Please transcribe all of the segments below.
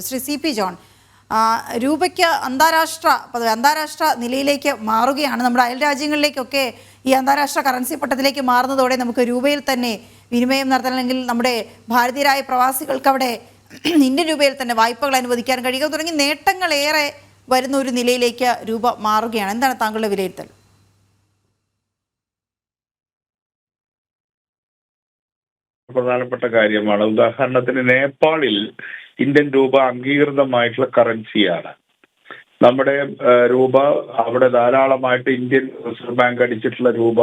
Shri C P John രൂപയ്ക്ക് അന്താരാഷ്ട്ര പദവി അന്താരാഷ്ട്ര നിലയിലേക്ക് മാറുകയാണ്. നമ്മുടെ അയൽ രാജ്യങ്ങളിലേക്കൊക്കെ ഈ അന്താരാഷ്ട്ര കറൻസി പട്ടത്തിലേക്ക് മാറുന്നതോടെ നമുക്ക് രൂപയിൽ തന്നെ വിനിമയം നടത്താൻ അല്ലെങ്കിൽ നമ്മുടെ ഭാരതീയരായ പ്രവാസികൾക്ക് അവിടെ ഇന്ത്യൻ രൂപയിൽ തന്നെ വായ്പകൾ അനുവദിക്കാൻ കഴിയുക തുടങ്ങി നേട്ടങ്ങളേറെ വരുന്ന ഒരു നിലയിലേക്ക് രൂപ മാറുകയാണ്. എന്താണ് താങ്കളുടെ വിലയിരുത്തൽ? പ്രധാനപ്പെട്ട കാര്യമാണ്. ഉദാഹരണത്തിന് നേപ്പാളിൽ ഇന്ത്യൻ രൂപ അംഗീകൃതമായിട്ടുള്ള കറൻസിയാണ്. നമ്മുടെ രൂപ അവിടെ ധാരാളമായിട്ട് ഇന്ത്യൻ റിസർവ് ബാങ്ക് അടിച്ചിട്ടുള്ള രൂപ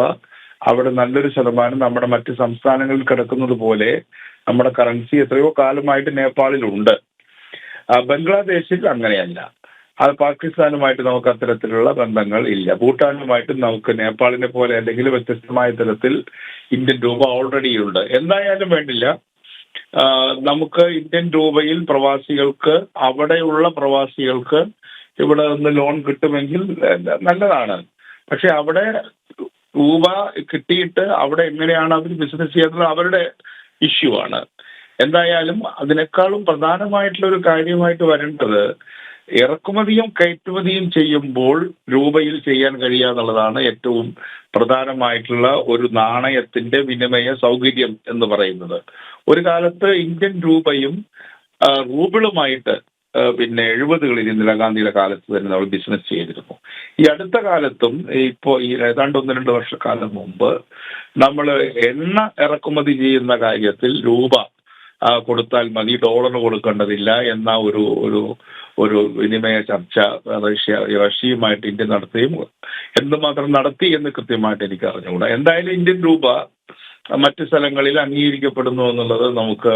അവിടെ നല്ലൊരു ശതമാനം നമ്മുടെ മറ്റ് സംസ്ഥാനങ്ങളിൽ കിടക്കുന്നത് പോലെ നമ്മുടെ കറൻസി എത്രയോ കാലമായിട്ട് നേപ്പാളിലുണ്ട്. ബംഗ്ലാദേശിൽ അങ്ങനെയല്ല. അത് പാകിസ്ഥാനുമായിട്ട് നമുക്ക് അത്തരത്തിലുള്ള ബന്ധങ്ങൾ ഇല്ല. ഭൂട്ടാനുമായിട്ട് നമുക്ക് നേപ്പാളിനെ പോലെ അല്ലെങ്കിൽ വ്യത്യസ്തമായ തരത്തിൽ ഇന്ത്യൻ രൂപ ഓൾറെഡി ഉണ്ട്. എന്തായാലും വേണ്ടില്ല. നമുക്ക് ഇന്ത്യൻ രൂപയിൽ പ്രവാസികൾക്ക് അവിടെയുള്ള പ്രവാസികൾക്ക് ഇവിടെ നിന്ന് ലോൺ കിട്ടുമെങ്കിൽ നല്ലതാണ്. പക്ഷെ അവിടെ രൂപ കിട്ടിയിട്ട് അവിടെ എങ്ങനെയാണ് അവർ ബിസിനസ് ചെയ്യുന്നത് അവരുടെ ഇഷ്യൂ ആണ്. എന്തായാലും അതിനേക്കാളും പ്രധാനമായിട്ടുള്ള ഒരു കാര്യമായിട്ട് വരേണ്ടത് ഇറക്കുമതിയും കയറ്റുമതിയും ചെയ്യുമ്പോൾ രൂപയിൽ ചെയ്യാൻ കഴിയുക എന്നുള്ളതാണ് ഏറ്റവും പ്രധാനമായിട്ടുള്ള ഒരു നാണയത്തിന്റെ വിനിമയ സൗകര്യം എന്ന് പറയുന്നത്. ഒരു കാലത്ത് ഇന്ത്യൻ രൂപയും റൂബിളുമായിട്ട് പിന്നെ എഴുപതുകളിൽ ഇന്ദിരാഗാന്ധിയുടെ കാലത്ത് തന്നെ നമ്മൾ ബിസിനസ് ചെയ്തിരുന്നു. ഈ അടുത്ത കാലത്തും ഇപ്പോ ഈ ഏതാണ്ട് ഒന്ന് രണ്ട് വർഷക്കാലം മുമ്പ് നമ്മൾ എണ്ണ ഇറക്കുമതി ചെയ്യുന്ന കാര്യത്തിൽ രൂപ കൊടുത്താൽ മതി ഡോളർ കൊടുക്കേണ്ടതില്ല എന്ന ഒരു ഒരു ഒരു വിനിമയ ചർച്ച റഷ്യ റഷ്യയുമായിട്ട് ഇന്ത്യ നടത്തുകയും എന്തുമാത്രം നടത്തി എന്ന് കൃത്യമായിട്ട് എനിക്ക് അറിഞ്ഞുകൂടാ. എന്തായാലും ഇന്ത്യൻ രൂപ മറ്റു സ്ഥലങ്ങളിൽ അംഗീകരിക്കപ്പെടുന്നു എന്നുള്ളത് നമുക്ക്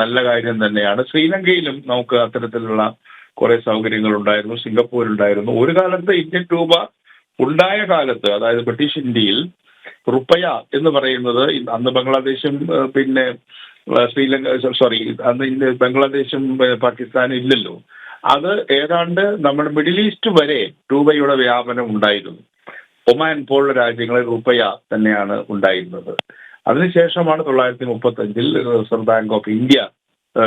നല്ല കാര്യം തന്നെയാണ്. ശ്രീലങ്കയിലും നമുക്ക് അത്തരത്തിലുള്ള കുറെ സൗകര്യങ്ങൾ ഉണ്ടായിരുന്നു സിംഗപ്പൂർ ഉണ്ടായിരുന്നു ഒരു കാലത്ത് ഇന്ത്യൻ രൂപ ഉണ്ടായ കാലത്ത് അതായത് ബ്രിട്ടീഷ് ഇന്ത്യയിൽ റുപ്പയ എന്ന് പറയുന്നത് അന്ന് ബംഗ്ലാദേശും പിന്നെ ശ്രീലങ്ക സോറി അന്ന് ഇന്ത്യ ബംഗ്ലാദേശും പാകിസ്ഥാനും ഇല്ലല്ലോ. അത് ഏതാണ്ട് നമ്മുടെ മിഡിൽ ഈസ്റ്റ് വരെ രൂപയുടെ വ്യാപനം ഉണ്ടായിരുന്നു. ഒമാൻ പോലുള്ള രാജ്യങ്ങളിൽ രൂപയ തന്നെയാണ് ഉണ്ടായിരുന്നത്. അതിനുശേഷമാണ് തൊള്ളായിരത്തി മുപ്പത്തി അഞ്ചിൽ റിസർവ് ബാങ്ക് ഓഫ് ഇന്ത്യ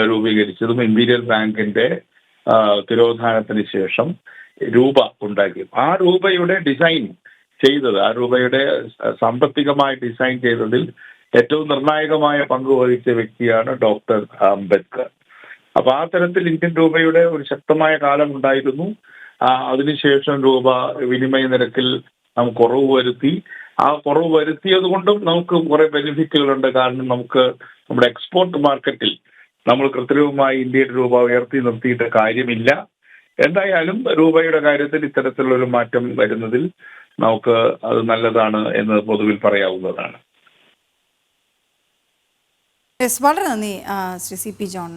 രൂപീകരിച്ചതും ഇമ്പീരിയൽ ബാങ്കിന്റെ തിരോധാനത്തിന് ശേഷം രൂപ ഉണ്ടാക്കി ആ രൂപയുടെ ഡിസൈൻ ചെയ്തത് ആ രൂപയുടെ സാമ്പത്തികമായി ഡിസൈൻ ചെയ്തതിൽ ഏറ്റവും നിർണായകമായ പങ്ക് വഹിച്ച വ്യക്തിയാണ് ഡോക്ടർ അംബേദ്കർ. അപ്പൊ ആ തരത്തിൽ ഇന്ത്യൻ രൂപയുടെ ഒരു ശക്തമായ കാലം ഉണ്ടായിരുന്നു. അതിനുശേഷം രൂപ വിനിമയ നിരക്കിൽ നമുക്ക് കുറവ് വരുത്തി. ആ കുറവ് വരുത്തിയത് കൊണ്ടും നമുക്ക് കുറെ ബെനിഫിറ്റുകളുണ്ട് കാരണം നമുക്ക് നമ്മുടെ എക്സ്പോർട്ട് മാർക്കറ്റിൽ നമ്മൾ കൃത്രിമമായി ഇന്ത്യയുടെ രൂപ ഉയർത്തി നിർത്തിയിട്ട് കാര്യമില്ല. എന്തായാലും രൂപയുടെ കാര്യത്തിൽ ഇത്തരത്തിലുള്ള ഒരു മാറ്റം വരുന്നതിൽ നമുക്ക് അത് നല്ലതാണ് എന്ന് പൊതുവിൽ പറയാവുന്നതാണ്. യെസ് വളരെ നന്ദി ശ്രീ സി പി ജോൺ.